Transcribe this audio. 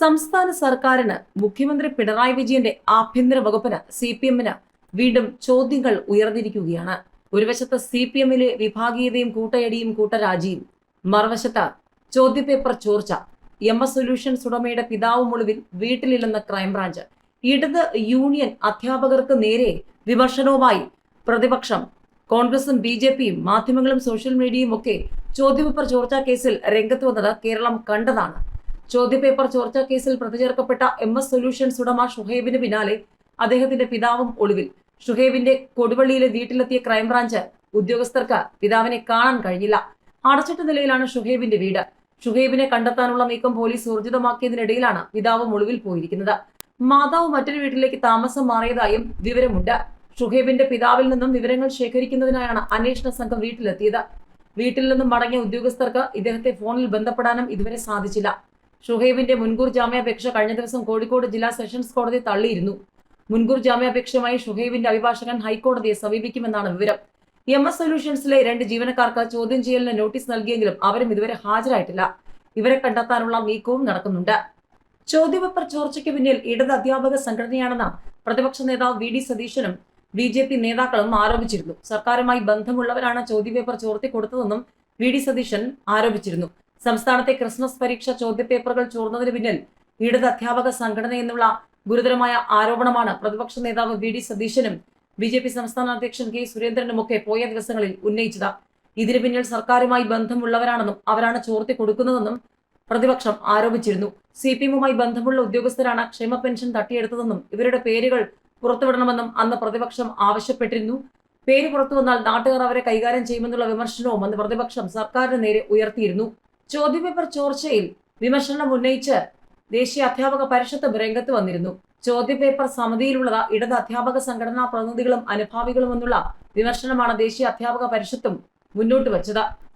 സംസ്ഥാന സർക്കാരിന് മുഖ്യമന്ത്രി പിണറായി വിജയന്റെ ആഭ്യന്തര വകുപ്പിന് സി പി എമ്മിന് വീണ്ടും ചോദ്യങ്ങൾ ഉയർന്നിരിക്കുകയാണ്. ഒരു വശത്ത് സി പി എമ്മിലെ വിഭാഗീയതയും കൂട്ടയടിയും കൂട്ടരാജിയും മറുവശത്ത് ചോദ്യപേപ്പർ ചോർച്ച എം എസ് സൊല്യൂഷൻസ് ഉടമയുടെ പിതാവും ഒളിവിൽ വീട്ടിലില്ലെന്ന ക്രൈംബ്രാഞ്ച് ഇടത് യൂണിയൻ അധ്യാപകർക്ക് നേരെ വിമർശനവുമായി പ്രതിപക്ഷം കോൺഗ്രസും ബി ജെ പിയും മാധ്യമങ്ങളും സോഷ്യൽ മീഡിയയും ഒക്കെ ചോദ്യപേപ്പർ ചോർച്ചാ കേസിൽ രംഗത്ത് വന്നത് കേരളം കണ്ടതാണ്. ചോദ്യപേപ്പർ ചോർച്ചാ കേസിൽ പ്രതി ചേർക്കപ്പെട്ട എം എസ് സൊല്യൂഷൻസ് ഉടമ ഷുഹൈബിന് പിന്നാലെ അദ്ദേഹത്തിന്റെ പിതാവും ഒളിവിൽ. ഷുഹൈബിന്റെ കൊടുവള്ളിയിലെ വീട്ടിലെത്തിയ ക്രൈംബ്രാഞ്ച് ഉദ്യോഗസ്ഥർക്ക് പിതാവിനെ കാണാൻ കഴിഞ്ഞില്ല. അടച്ചിട്ട നിലയിലാണ് ഷുഹൈബിന്റെ വീട്. ഷുഹൈബിനെ കണ്ടെത്താനുള്ള നീക്കം പോലീസ് ഊർജിതമാക്കിയതിനിടയിലാണ് പിതാവും ഒളിവിൽ പോയിരിക്കുന്നത്. മാതാവ് മറ്റൊരു വീട്ടിലേക്ക് താമസം മാറിയതായും വിവരമുണ്ട്. ഷുഹൈബിന്റെ പിതാവിൽ നിന്നും വിവരങ്ങൾ ശേഖരിക്കുന്നതിനായാണ് അന്വേഷണ സംഘം വീട്ടിലെത്തിയത്. വീട്ടിൽ നിന്നും മടങ്ങിയ ഉദ്യോഗസ്ഥർക്ക് ഇദ്ദേഹത്തെ ഫോണിൽ ബന്ധപ്പെടാനും ഇതുവരെ സാധിച്ചില്ല. ഷുഹൈബിന്റെ മുൻകൂർ ജാമ്യാപേക്ഷ കഴിഞ്ഞ ദിവസം കോഴിക്കോട് ജില്ലാ സെഷൻസ് കോടതി തള്ളിയിരുന്നു. മുൻകൂർ ജാമ്യാപേക്ഷയുമായി ഷുഹൈബിന്റെ അഭിഭാഷകൻ ഹൈക്കോടതിയെ സമീപിക്കുമെന്നാണ് വിവരം. എം എസ് സൊല്യൂഷൻസിലെ രണ്ട് ജീവനക്കാർക്ക് ചോദ്യം ചെയ്യലിന് നോട്ടീസ് നൽകിയെങ്കിലും അവരും ഇതുവരെ ഹാജരായിട്ടില്ല. ഇവരെ കണ്ടെത്താനുള്ള നീക്കവും നടക്കുന്നുണ്ട്. ചോദ്യപേപ്പർ ചോർച്ചയ്ക്ക് പിന്നിൽ ഇടത് അധ്യാപക സംഘടനയാണെന്ന പ്രതിപക്ഷ നേതാവ് വി ഡി സതീശനും ബി ജെ പി നേതാക്കളും ആരോപിച്ചിരുന്നു. സർക്കാരുമായി ബന്ധമുള്ളവരാണ് ചോദ്യപേപ്പർ ചോർത്തി കൊടുത്തതെന്നും വി ഡി സതീശൻ ആരോപിച്ചിരുന്നു. സംസ്ഥാനത്തെ ക്രിസ്മസ് പരീക്ഷ ചോദ്യപേപ്പറുകൾ ചോർന്നതിന് പിന്നിൽ ഇടത് അധ്യാപക സംഘടന എന്നുള്ള ഗുരുതരമായ ആരോപണമാണ് പ്രതിപക്ഷ നേതാവ് വി ഡി സതീശനും ബി ജെ പി സംസ്ഥാന അധ്യക്ഷൻ കെ സുരേന്ദ്രനുമൊക്കെ പോയ ദിവസങ്ങളിൽ ഉന്നയിച്ചത്. ഇതിന് പിന്നിൽ സർക്കാരുമായി ബന്ധമുള്ളവരാണെന്നും അവരാണ് ചോർത്തി കൊടുക്കുന്നതെന്നും പ്രതിപക്ഷം ആരോപിച്ചിരുന്നു. സി പി എമ്മുമായി ബന്ധമുള്ള ഉദ്യോഗസ്ഥരാണ് ക്ഷേമ പെൻഷൻ തട്ടിയെടുത്തതെന്നും ഇവരുടെ പേരുകൾ പുറത്തുവിടണമെന്നും അന്ന് പ്രതിപക്ഷം ആവശ്യപ്പെട്ടിരുന്നു. പേര് പുറത്തു വന്നാൽ നാട്ടുകാർ അവരെ കൈകാര്യം ചെയ്യുമെന്നുള്ള വിമർശനവും അന്ന് പ്രതിപക്ഷം സർക്കാരിന് നേരെ ഉയർത്തിയിരുന്നു. ചോദ്യപേപ്പർ ചോർച്ചയിൽ വിമർശനം ഉന്നയിച്ച് ദേശീയ അധ്യാപക പരിഷത്തും രംഗത്ത് വന്നിരുന്നു. ചോദ്യപേപ്പർ സമിതിയിലുള്ളത് ഇടത് അധ്യാപക സംഘടനാ പ്രതിനിധികളും അനുഭാവികളുമെന്നുള്ള വിമർശനമാണ് ദേശീയ അധ്യാപക പരിഷത്തും മുന്നോട്ട് വച്ചത്.